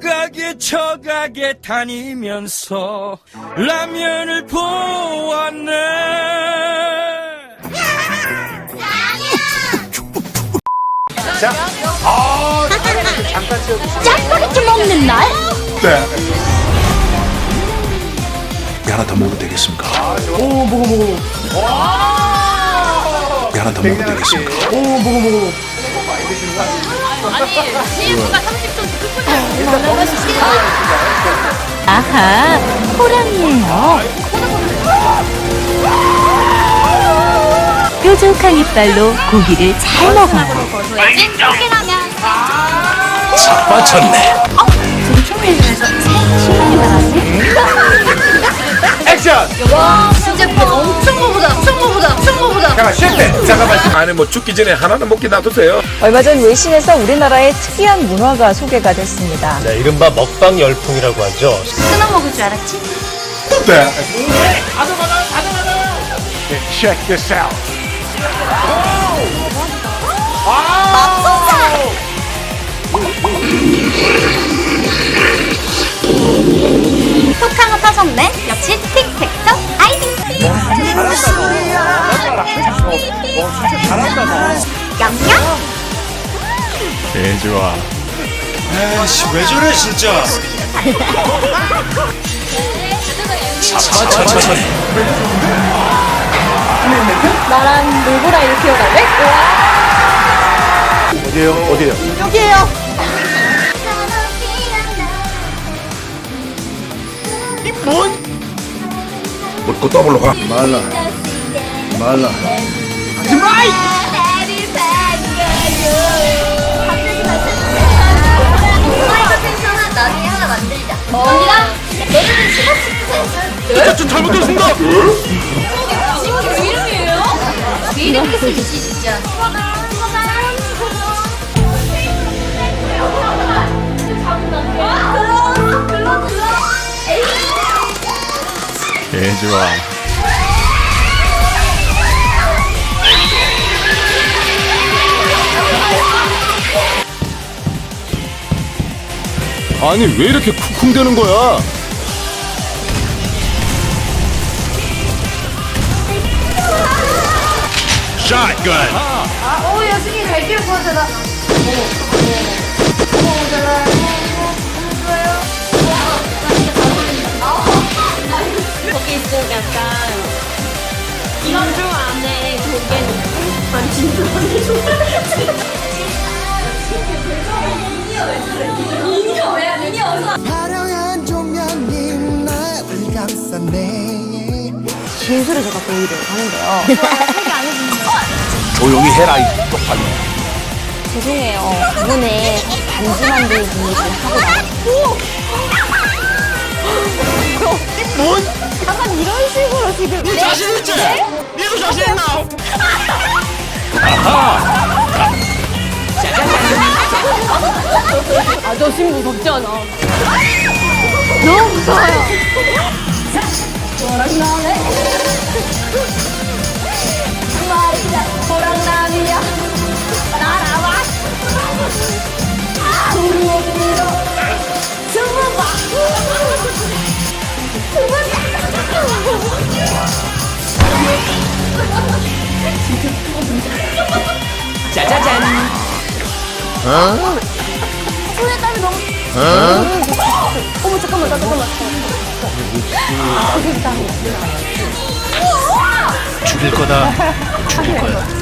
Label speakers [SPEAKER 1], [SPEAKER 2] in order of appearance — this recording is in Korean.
[SPEAKER 1] 가게 저 가게 다니면서 라면을 보았네
[SPEAKER 2] 자, 아, 잠깐 치워주시고.
[SPEAKER 3] 짜파게티 먹는 날?
[SPEAKER 2] 네.
[SPEAKER 4] 하나 더 먹어도 되겠습니까?
[SPEAKER 2] 오, 먹어, 먹어.
[SPEAKER 4] 하나 더 먹어도 되겠습니까?
[SPEAKER 2] 오, 먹어, 먹어.
[SPEAKER 3] 아하, 호랑이에요. 뾰족한 이빨로 고기를 잘 먹어요.
[SPEAKER 4] 자빠졌네.
[SPEAKER 2] 액션!
[SPEAKER 5] 진짜 엄
[SPEAKER 2] 잠깐, 실패! 잠깐만.
[SPEAKER 6] 안에 뭐 죽기 전에 하나는 먹게 놔두세요.
[SPEAKER 7] 얼마 전 외신에서 우리나라의 특이한 문화가 소개가 됐습니다.
[SPEAKER 8] 네, 이른바 먹방 열풍이라고 하죠.
[SPEAKER 5] 끊어 먹을 줄 알았지?
[SPEAKER 2] 네. Check this out.
[SPEAKER 5] 톡하고 터졌네
[SPEAKER 1] 아씨 왜 저래 진짜
[SPEAKER 3] 나랑 놀고라 이렇게 해갈래?
[SPEAKER 2] 어디에요? 어디에요?
[SPEAKER 3] 여기에요.
[SPEAKER 6] 먹고 더블로 가.
[SPEAKER 4] 말라. 말라.
[SPEAKER 5] 나중에 치고
[SPEAKER 6] 좀 잘못했습니다.
[SPEAKER 5] 지금 이름이에요? 이름 쓰지 진짜
[SPEAKER 6] 개 좋아. 아니 왜 이렇게 쿵쿵대는 거야?
[SPEAKER 5] 오 여승이 잘 키울 것 같아 나
[SPEAKER 3] 거기 있으면 약간 인조 안에 조개 넣고 난 진짜 언니 좋아.
[SPEAKER 9] 화려한 조명이 나를 감싸네
[SPEAKER 7] 진술을 제가 보이려고 하는데요.
[SPEAKER 4] 조용히 해라, 이 쪽팔리.
[SPEAKER 7] 죄송해요. 이번에 반지 만들기 좀 하고 나왔어요. 약간 이런 식으로 지금.
[SPEAKER 1] 자신 있지? 니도 자신 있나?
[SPEAKER 3] 아저씨 무섭지 않아?
[SPEAKER 7] 어머, 잠깐만, 나 잠깐만.
[SPEAKER 4] 죽일 거다. 죽일 거야.